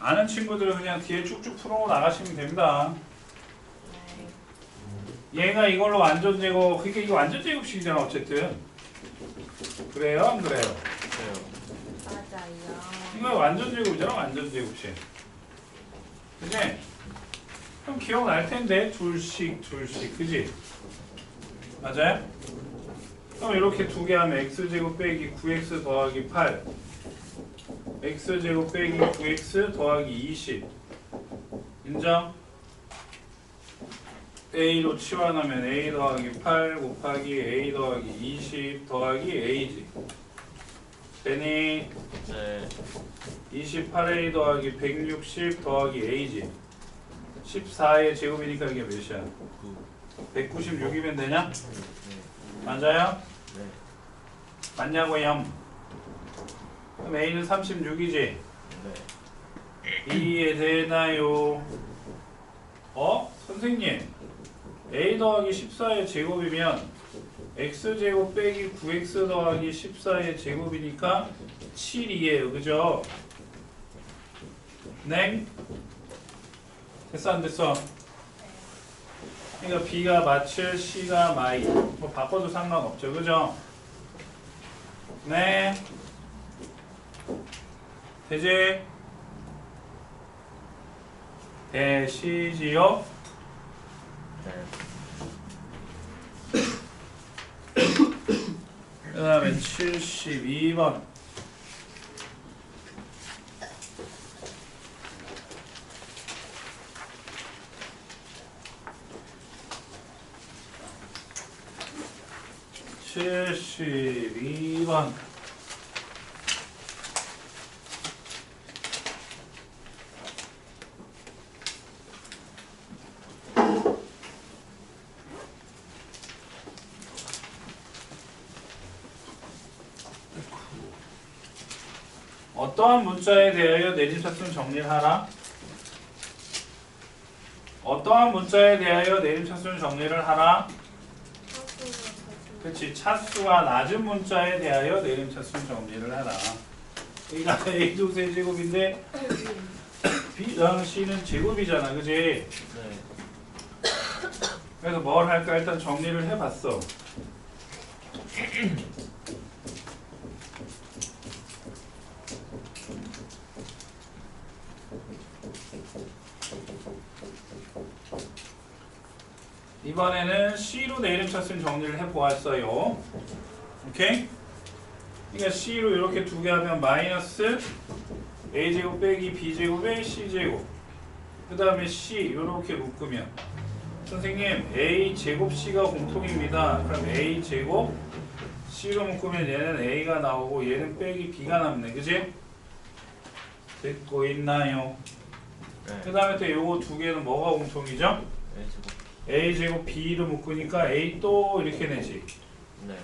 아는 친구들은 그냥 뒤에 쭉쭉 풀어 나가시면 됩니다. 네. 얘가 이걸로 완전 제곱, 그러니까 이게 완전 제곱식이잖아 어쨌든. 그래요, 안 그래요? 맞아요. 이거 완전 제곱이잖아, 완전 제곱식. 그지? 그럼 기억날 텐데 둘씩, 둘씩, 그지? 맞아요? 그럼 이렇게 두 개 하면 x 제곱 빼기 9x 더하기 8, x 제곱 빼기 9x 더하기 20. 인정? a로 치환하면 a 더하기 8 곱하기 a 더하기 20 더하기 a지. 되니? 네. 28a 더하기 160 더하기 a지 14의 제곱이니까 이게 몇이야? 196이면 되냐? 맞아요? 네. 맞냐고 영 그럼 a는 36이지 네. 이해 되나요? 어? 선생님 a 더하기 14의 제곱이면 x제곱 빼기 9x 더하기 14의 제곱이니까 7이에요 그죠? 네? 됐어 안 됐어? 그러니까 b가 마칠 c가 마이 뭐 바꿔도 상관없죠 그죠? 네 되지? 되시지요? 네. 그 다음에 72번 칠십이 번 어떠한 문자에 대하여 내림차순 정리를 하라? 어떠한 문자에 대하여 내림차순 정리를 하라? 그렇지 차수가 낮은 문자에 대하여 내림차순 정리를 하라. 여기가 A도 세제곱인데 B랑 C는 제곱이잖아, 그지? 네. 그래서 뭘 할까 일단 정리를 해봤어. 이번에는 C로 내림차순 정리를 해보았어요. 오케이? 그러니까 C로 이렇게 두 개 하면 마이너스 A제곱 빼기 B제곱에 C제곱 그 다음에 C 이렇게 묶으면 선생님 A 제곱 C가 공통입니다. 그럼 A 제곱 C로 묶으면 얘는 A가 나오고 얘는 빼기 B가 남네. 그지? 듣고 있나요? 네. 그 다음에 또 요거 두 개는 뭐가 공통이죠? 네. 제곱. A 제곱 B로 묶으니까 A 또 이렇게 내지. 네.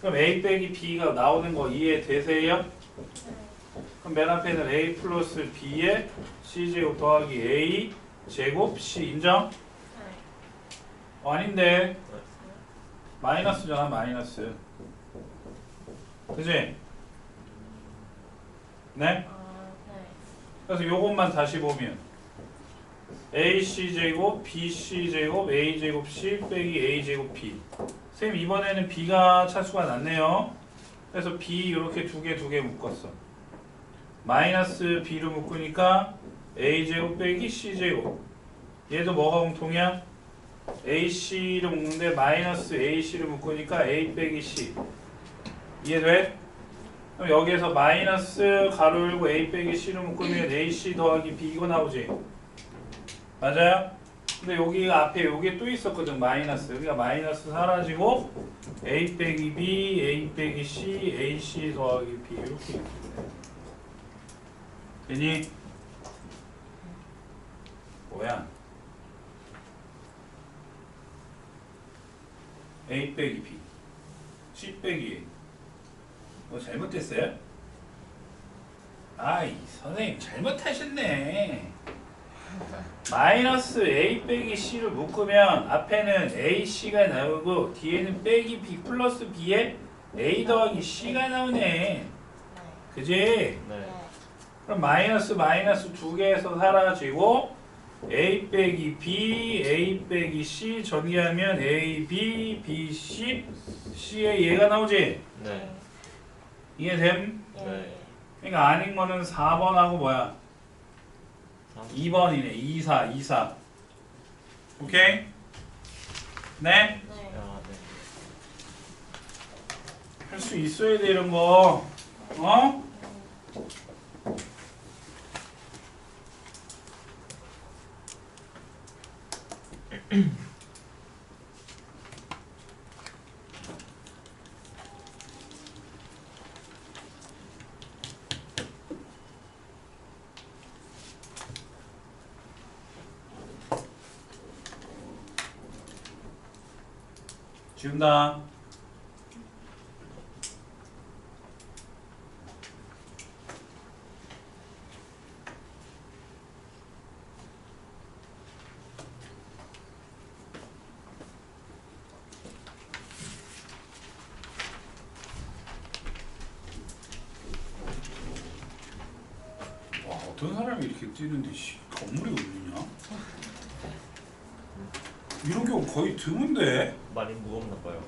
그럼 A 빼기 B가 나오는 거 이해되세요? 그럼 맨 앞에는 A 플러스 B에 C 제곱 더하기 A 제곱 C 인정? 어, 아닌데 마이너스잖아 마이너스 그지? 네? 그래서 요것만 다시 보면 AC 제곱 BC 제곱 A 제곱 C 빼기 A 제곱 B 쌤 이번에는 B가 차수가 낮네요 그래서 B 이렇게 두 개 두 개 묶었어 마이너스 B로 묶으니까 A 제곱 빼기 C 제곱 얘도 뭐가 공통이야? AC를 묶는데 마이너스 AC를 묶으니까 A 빼기 C 이해돼? 그럼 여기에서 마이너스 가로 열고 A 빼기 C를 묶으면 AC 더하기 B 이거 나오지? 맞아요? 근데 여기 앞에 여기 또 있었거든 마이너스 여기가 마이너스 사라지고 A 빼기 B, A 빼기 C, AC 더하기 B 이렇게. 되니? 뭐야? A 빼기 B C 빼기 A 뭐 잘못됐어요? 아이 선생님 잘못하셨네 마이너스 A 빼기 C를 묶으면 앞에는 AC가 나오고 뒤에는 빼기 B 플러스 B에 A 더하기 C가 나오네 그지? 네. 그럼 마이너스 마이너스 두 개에서 사라지고 a 빼기 b, a 빼기 c 전개하면 a, b, b, c, c의 얘가 나오지? 네. 이해됨? 네. 그러니까 아닌 거는 4번하고 뭐야? 3. 2번이네. 2, 4, 2, 4. 오케이? 네? 네. 아, 네. 할 수 있어야 돼 이런 거. 어? 지운다. 와 어떤 사람이 이렇게 뛰는데 씨, 건물이 없느냐? 이런 경우 거의 드문데. 많이 무겁나 봐요.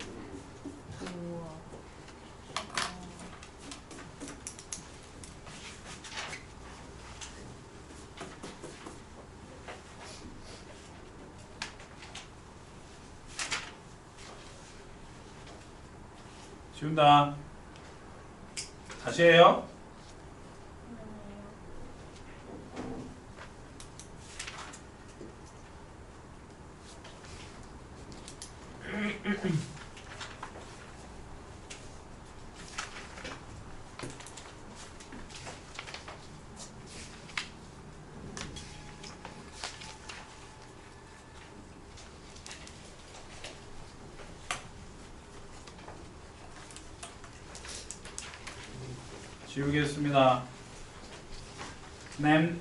지운다. 다시 해요. 지우겠습니다. 램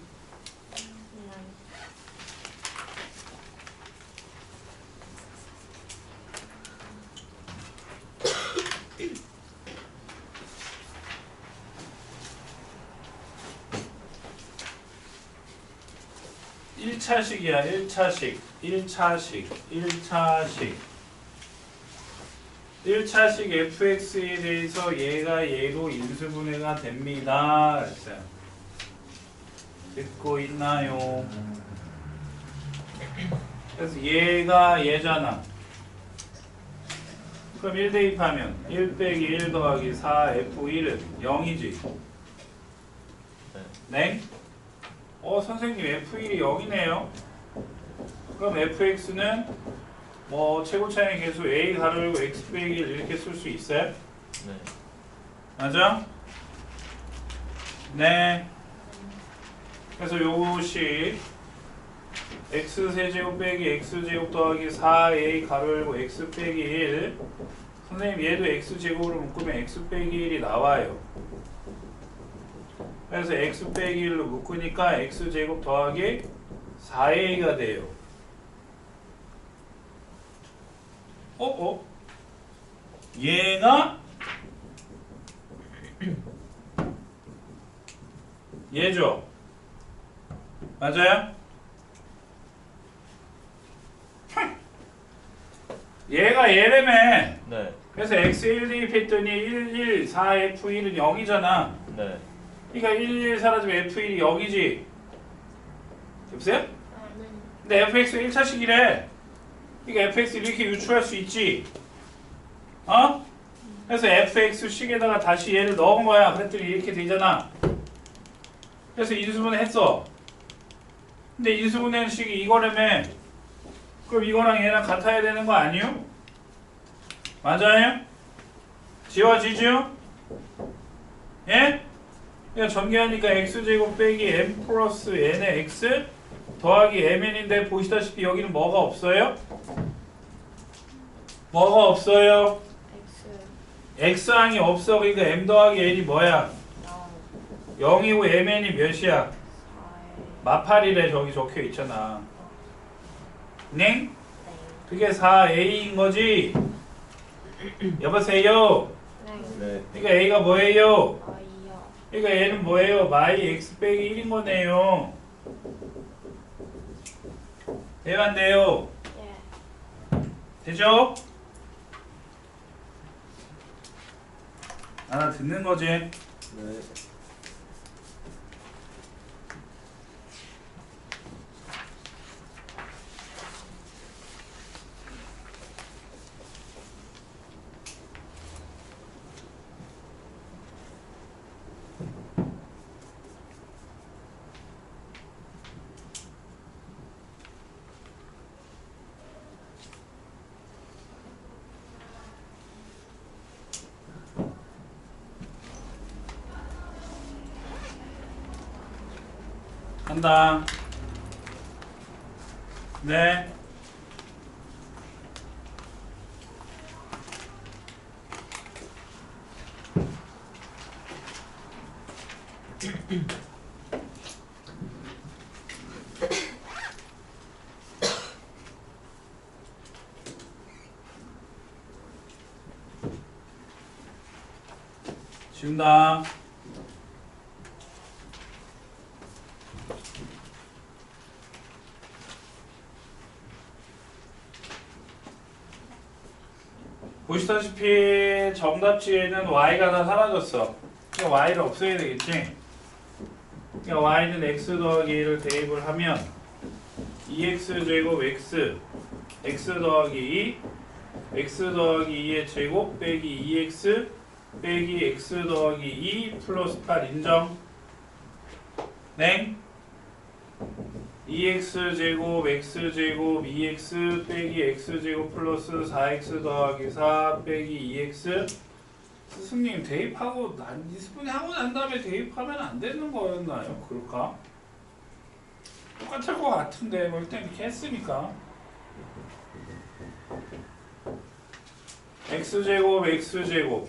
일차식이야일차식일차식일차식 1차식 fx에 대해서 얘가 얘로 인수분해가 됩니다. 그랬어요. 듣고 있나요? 그래서 얘가 얘잖아. 그럼 1 대입하면 1 빼기 1 더하기 4 f1은 0이지. 네. 네? 어 선생님 f1이 0이네요. 그럼 fx는 뭐 최고 차의 개수 a 가로열고 x 빼기 1 이렇게 쓸 수 있어요? 네. 맞아? 네. 그래서 요것이 x 세제곱 빼기 x 제곱 더하기 4a 가로 열고 x 빼기 1 선생님 얘도 x 제곱으로 묶으면 x 빼기 1이 나와요. 그래서 x 빼기 1로 묶으니까 x 제곱 더하기 4a가 돼요. 어? 어? 얘가 얘죠? 맞아요? 흠. 얘가 얘라며 네. 그래서 x1 대입했더니 1, 1, 4, f1은 0이잖아 네. 그러니까 1, 1 사라지면 f1이 0이지 여보세요? 아, 네. 근데 fx 1차식이래 그러니까 fx 이렇게 유추할 수 있지 어? 그래서 fx 식에다가 다시 얘를 넣은 거야 그랬더니 이렇게 되잖아 그래서 인수분해 했어 근데 인수분해 식이 이거라며 그럼 이거랑 얘랑 같아야 되는 거 아니요? 맞아요? 지워지죠? 예? 그냥 전개하니까 x제곱 빼기 m 플러스 n의 x 더하기 mn인데 보시다시피 여기는 뭐가 없어요? 뭐가 없어요? X x항이 없어 그러니까 m 더하기 n이 뭐야? 0 0이고 mn이 몇이야? 4에 마팔이래 저기 적혀 있잖아 네? 네. 그게 4a인 거지? 여보세요? 네. 네. 그러니까 a가 뭐예요? 그러니까 얘는 뭐예요? 마이 x 빼기 1인 거네요. 돼요 안 돼요? 예. 되죠? 알아듣는 거지? 네. 한다. 네. 지운다. 보시다시피 정답지에는 y가 다 사라졌어. 그러니까 y를 없애야 되겠지. 그러니까 y는 x 더하기 1을 대입을 하면 2x 제곱 x x 더하기 2 x 더하기 2의 제곱 빼기 2x 빼기 x 더하기 2 플러스 8 인정? 네? 2x 제곱 x 제곱 2x 빼기 x 제곱 플러스 4x 더하기 4 빼기 2x 스승님 대입하고 난 이스분이 하고 난 다음에 대입하면 안 되는 거였나요? 그럴까? 똑같을 것 같은데 뭐 일단 이렇게 했으니까 x 제곱 x 제곱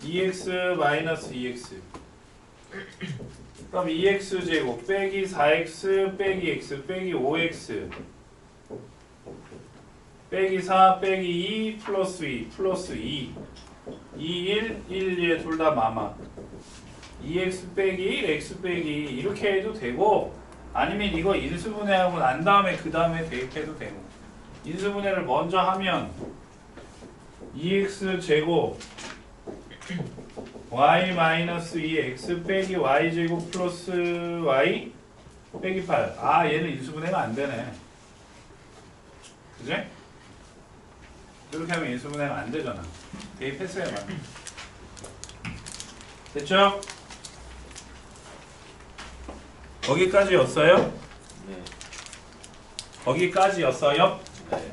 2x 마이너스 2x 그럼 2x 제곱 빼기 4x 빼기 x 빼기 5x 빼기 4 빼기 2 플러스 2 플러스 2 2 1 1 2에 둘 다 마마. 2x 빼기 1 x 빼기 2 이렇게 해도 되고 아니면 이거 인수분해하고 난 다음에 그 다음에 대입해도 되고. 인수분해를 먼저 하면 2x 제곱 y 마이너스 2 x 빼기 y 제곱 플러스 y 빼기 8. 아 얘는 인수분해가 안 되네. 그지? 이렇게 하면 인수분해가 안 되잖아. 대입했어야만. 됐죠? 거기까지였어요? 네. 거기까지였어요? 네.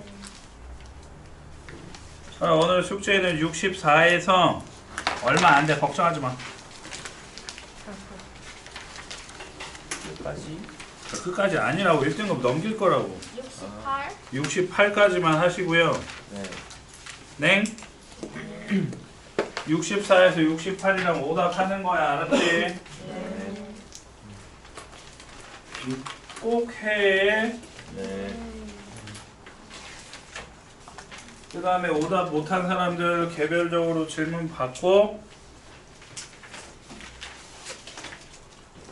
자, 오늘 숙제는 64에서 얼마 안 돼. 걱정하지 마. 끝까지. 끝까지 아니라고 1등급 넘길 거라고 68? 68까지만 하시고요 네. 냉 64에서 68이랑 오답하는 거야 알았지? 네. 꼭 해 네. 그 다음에 오답 못한 사람들 개별적으로 질문 받고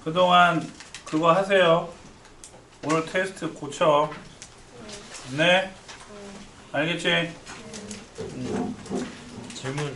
그동안 그거 하세요. 오늘 테스트 고쳐. 네? 알겠지? 질문